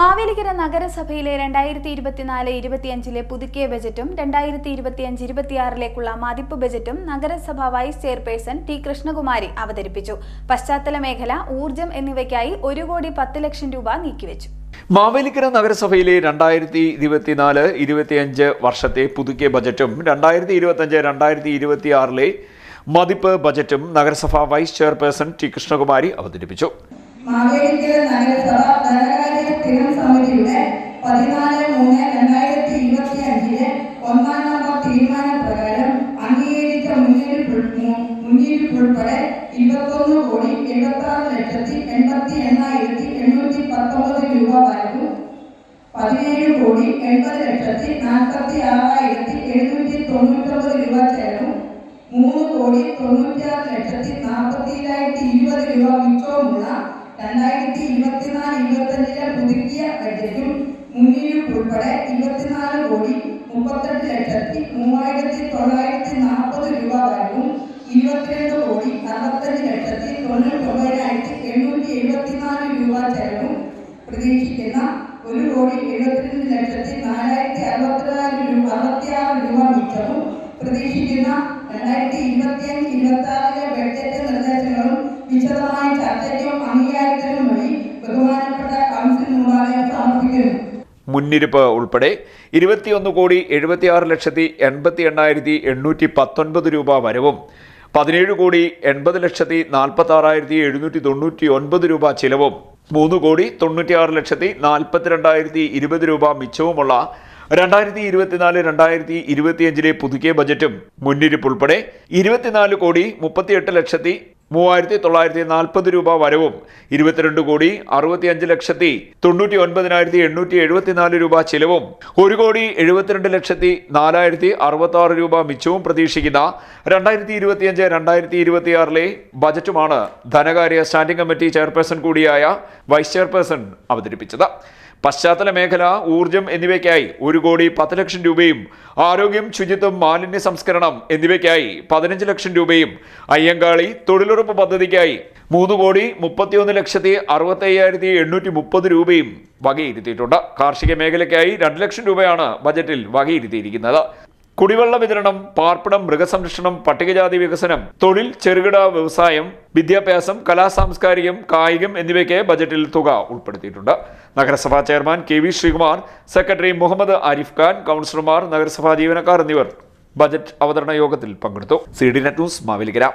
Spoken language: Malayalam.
മാവേലിക്കര നഗരസഭയിലെ രണ്ടായിരത്തി ഇരുപത്തിനാല് ഇരുപത്തിയഞ്ചിലെ പുതുക്കിയ ബജറ്റും രണ്ടായിരത്തി ഇരുപത്തിയഞ്ച് ഇരുപത്തിയാറിലേക്കുള്ള മതിപ്പ് ബജറ്റും നഗരസഭ വൈസ് ചെയർപേഴ്സൺ ടി കൃഷ്ണകുമാരി അവതരിപ്പിച്ചു. പശ്ചാത്തല മേഖല ഊർജം എന്നിവയ്ക്കായി ഒരു കോടി പത്ത് ലക്ഷം രൂപ നീക്കിവെച്ചു. മാവേലിക്കര നഗരസഭയിലെ രണ്ടായിരത്തി ഇരുപത്തിനാല് ഇരുപത്തിയഞ്ച് വർഷത്തെ പുതുക്കിയ ബജറ്റും രണ്ടായിരത്തി ഇരുപത്തിയഞ്ച് രണ്ടായിരത്തി ഇരുപത്തിയാറിലെ മതിപ്പ് ബജറ്റും നഗരസഭ വൈസ് ചെയർപേഴ്സൺ ടി കൃഷ്ണകുമാരി അവതരിപ്പിച്ചു. മാവേലിക്കര നഗരസഭ ധനകാര്യ സ്ഥിരം സമിതിയുടെ പതിനാല് മൂന്ന് രണ്ടായിരത്തി ഇരുപത്തി അഞ്ചിലെ ഒന്നാം നമ്പർ തീരുമാനപ്രകാരം അംഗീകരിച്ച മുന്നറിയിപ്പ് ഉൾപ്പെടെ ഇരുപത്തൊന്ന് കോടി എഴുപത്തി ആറ് ലക്ഷത്തി എൺപത്തി എണ്ണായിരത്തി എണ്ണൂറ്റി പത്തൊമ്പത് രൂപ വരവും പതിനേഴ് കോടി എൺപത് ലക്ഷത്തി നാൽപ്പത്തി ആറായിരത്തി എഴുന്നൂറ്റി തൊണ്ണൂറ്റൊമ്പത് രൂപ ചെലവും മൂന്ന് കോടി തൊണ്ണൂറ്റിയാറ് ലക്ഷത്തി ബജറ്റും മുന്നറിയിപ്പ് ഉൾപ്പെടെ ഇരുപത്തിനാല് കോടി മുപ്പത്തെട്ട് ലക്ഷത്തി മൂവായിരത്തി തൊള്ളായിരത്തി നാൽപ്പത് രൂപ വരവും ഇരുപത്തിരണ്ട് കോടി അറുപത്തഞ്ച് ലക്ഷത്തി തൊണ്ണൂറ്റൊമ്പതിനായിരത്തി എണ്ണൂറ്റി എഴുപത്തിനാല് രൂപ ചെലവും പ്രതീക്ഷിക്കുന്ന ഒരു കോടി എഴുപത്തിരണ്ട് ലക്ഷത്തി നാലായിരത്തി അറുപത്തിനാല് രൂപ അറുപത്തിയാറ് രൂപ മിച്ചവും പ്രതീക്ഷിക്കുന്ന രണ്ടായിരത്തി ഇരുപത്തിയഞ്ച് ഇരുപത്തി ആറിലെ ബഡ്ജറ്റ് നിർദ്ദേശങ്ങളും വിശദമായ ചർച്ചയ്ക്കും അംഗീകാരത്തിനും മുന്നിരിപ്പ് ഉൾപ്പെടെ ഇരുപത്തിയൊന്ന് കോടി എഴുപത്തിയാറ് ലക്ഷത്തി എൺപത്തി എണ്ണായിരത്തി എണ്ണൂറ്റി പത്തൊൻപത് രൂപ വരവും. പതിനേഴ് കോടി എൺപത് ലക്ഷത്തി നാൽപ്പത്തി ആറായിരത്തി എഴുന്നൂറ്റി തൊണ്ണൂറ്റി ഒൻപത് രൂപ ചിലവും. മൂന്ന് കോടി തൊണ്ണൂറ്റിയാറ് ലക്ഷത്തി നാൽപ്പത്തിരണ്ടായിരത്തി ഇരുപത് രൂപ മിച്ചവുമുള്ള രണ്ടായിരത്തി ഇരുപത്തിനാല് രണ്ടായിരത്തി ഇരുപത്തിയഞ്ചിലെ പുതുക്കിയ ബജറ്റും മുന്നിരിപ്പ് ഉൾപ്പെടെ ഇരുപത്തിനാല് കോടി മുപ്പത്തിയെട്ട് ലക്ഷത്തി മൂവായിരത്തി തൊള്ളായിരത്തി നാൽപ്പത് രൂപ വരവും ഇരുപത്തിരണ്ട് കോടി അറുപത്തിയഞ്ച് ലക്ഷത്തി തൊണ്ണൂറ്റി ഒൻപതിനായിരത്തി എണ്ണൂറ്റി എഴുപത്തിനാല് രൂപ ചിലവും. ഒരു കോടി എഴുപത്തിരണ്ട് ലക്ഷത്തി നാലായിരത്തി അറുപത്തി ആറ് രൂപ മിച്ചവും പ്രതീക്ഷിക്കുന്ന രണ്ടായിരത്തി ഇരുപത്തിയഞ്ച് രണ്ടായിരത്തി ഇരുപത്തിയാറിലെ ബജറ്റുമാണ് ധനകാര്യ സ്റ്റാൻഡിംഗ് കമ്മിറ്റി ചെയർപേഴ്സൺ കൂടിയായ വൈസ് ചെയർപേഴ്സൺ അവതരിപ്പിച്ചത്. പശ്ചാത്തല മേഖല ഊർജം എന്നിവയ്ക്കായി ഒരു കോടി പത്ത് ലക്ഷം രൂപയും ആരോഗ്യം ശുചിത്വം മാലിന്യ സംസ്കരണം എന്നിവയ്ക്കായി പതിനഞ്ച് ലക്ഷം രൂപയും അയ്യങ്കാളി തൊഴിലുറപ്പ് പദ്ധതിക്കായി മൂന്ന് കോടി മുപ്പത്തിയൊന്ന് ലക്ഷത്തി അറുപത്തി അയ്യായിരത്തി എണ്ണൂറ്റി മുപ്പത് രൂപയും വകയിരുത്തിയിട്ടുണ്ട്. കാർഷിക മേഖലയ്ക്കായി രണ്ട് ലക്ഷം രൂപയാണ് ബജറ്റിൽ വകയിരുത്തിയിരിക്കുന്നത്. കുടിവെള്ള വിതരണം പാർപ്പിടം മൃഗസംരക്ഷണം പട്ടികജാതി വികസനം തൊഴിൽ ചെറുകിട വ്യവസായം വിദ്യാഭ്യാസം കലാസാംസ്കാരികം കായികം എന്നിവയ്ക്ക് ബജറ്റിൽ തുക ഉൾപ്പെടുത്തിയിട്ടുണ്ട്. നഗരസഭാ chairman K V Sreekumar secretary Muhammad Arif Khan കൗൺസിലർമാർ നഗരസഭാ ജീവനക്കാർ എന്നിവർ ബജറ്റ് അവതരണ യോഗത്തിൽ പങ്കെടുത്തു. C D net news Mavelikkara.